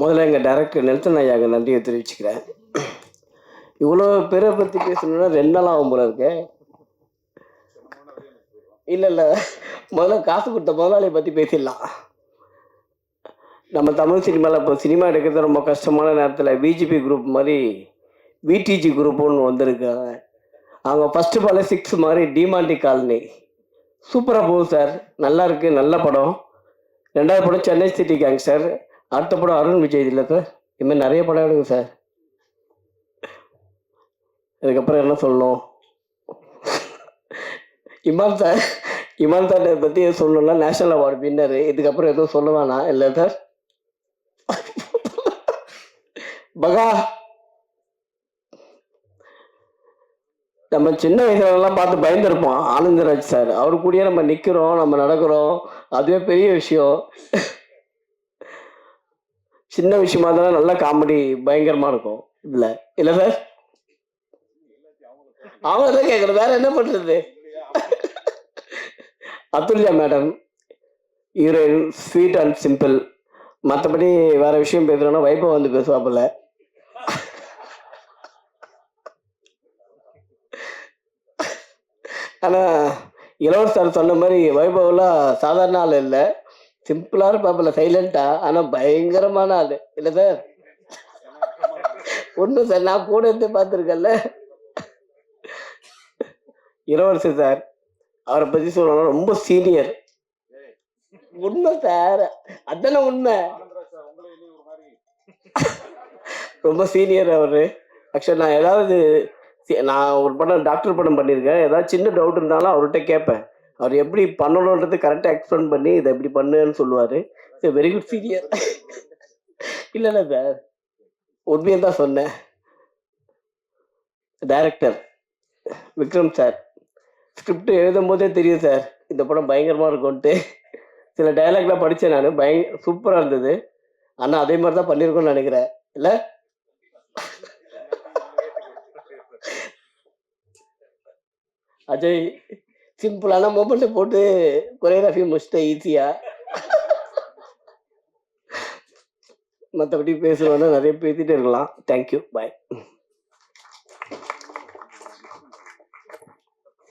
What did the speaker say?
முதல்ல எங்கள் director Nelson ஐயாவுக்கு நன்றியை தெரிவிச்சுக்கிறேன். இவ்வளோ பேரை பற்றி பேசணுன்னா ரெண்டு நாள் ஆகும் போல இருக்கு. இல்லை இல்லை. முதல்ல காசு கொடுத்த முதலாளியை பற்றி பேசிடலாம். நம்ம தமிழ் சினிமாவில் இப்போ சினிமா எடுக்கிறது ரொம்ப கஷ்டமான நேரத்தில் பிஜிபி குரூப் மாதிரி விடிஜி குரூப் ஒன்று வந்திருக்காங்க அவங்க ஃபஸ்ட்டு பால சிக்ஸ் மாதிரி டிமாண்டி காலனி சூப்பராக போகுது சார் நல்லா இருக்குது நல்ல படம். ரெண்டாவது படம் சென்னை சிட்டி கேங்ஸ்டர் அடுத்த படம் அருண் விஜய் இல்லை சார். இதுமாதிரி நிறைய படம் எடுங்க சார். இதுக்கப்புறம் என்ன சொல்லணும்? இமான் சார் இமான் சார் பற்றி சொல்லணும்னா நேஷனல் அவார்டு வின்னர் இதுக்கப்புறம் எதுவும் சொல்ல வேணாம். இல்லை சார். பகா. நம்ம சின்ன வயசுலலாம் பார்த்து பயந்துருப்போம். ஆனந்தராஜ் சார். அவர் கூடயே நம்ம நிற்கிறோம் நம்ம நடக்கிறோம். அதுவே பெரிய விஷயம். சின்ன விஷயமா இருந்தாலும் நல்லா காமெடி பயங்கரமா இருக்கும். இதுல இல்ல சார் அவங்க தான் கேட்கணும் வேற என்ன பண்றது? Athulya madam heroine sweet and simple மற்றபடி வேற விஷயம் பேசுறோம்னா வைபவ் வந்து பேசுவாப்புல. ஆனால் இளவரசர் சார் சொன்ன மாதிரி வைபவம்லாம் சாதாரண ஆள் இல்லை. சிம்பிளான பாப்பல சைலண்டா ஆனால் பயங்கரமான ஆள். இல்லை சார். ஒன்றும் சார் நான் கூட இருந்து பார்த்துருக்கேன்ல. இளவரசர் சார் அவரை பற்றி சொல்லணும் ரொம்ப சீனியர் உண்மை சார். அதான உண்மை. ரொம்ப சீனியர் அவரு. ஆக்சுவலி நான் ஏதாவது நான் ஒரு படம் டாக்டர் படம் பண்ணியிருக்கேன். ஏதாவது சின்ன டவுட் இருந்தாலும் அவர்கிட்ட கேட்பேன். அவர் எப்படி பண்ணணுன்றது கரெக்டாக எக்ஸ்பிளைன் பண்ணி இதை எப்படி பண்ணுன்னு சொல்லுவார். வெரி குட் சீரியர் இல்லை இல்லை சார் உண்மையை தான் சொன்னேன். டைரக்டர் விக்ரம் சார் ஸ்கிரிப்ட் எழுதும் போதே தெரியும் சார் இந்த படம் பயங்கரமாக இருக்கும்ன்ட்டு. சில டைலாக்லாம் படித்தேன் நான். பயங்க சூப்பராக இருந்தது. ஆனால் அதே மாதிரி தான் பண்ணியிருக்கோம்னு நினைக்கிறேன். இல்லை? அஜய் சிம்பிளான மொபைலில் போட்டு கொரியோகிராஃபி முடிச்சிட்டேன் ஈஸியா மற்றபடி பேசுகிறோன்னா நிறைய பேசிகிட்டே இருக்கலாம். Thank you bye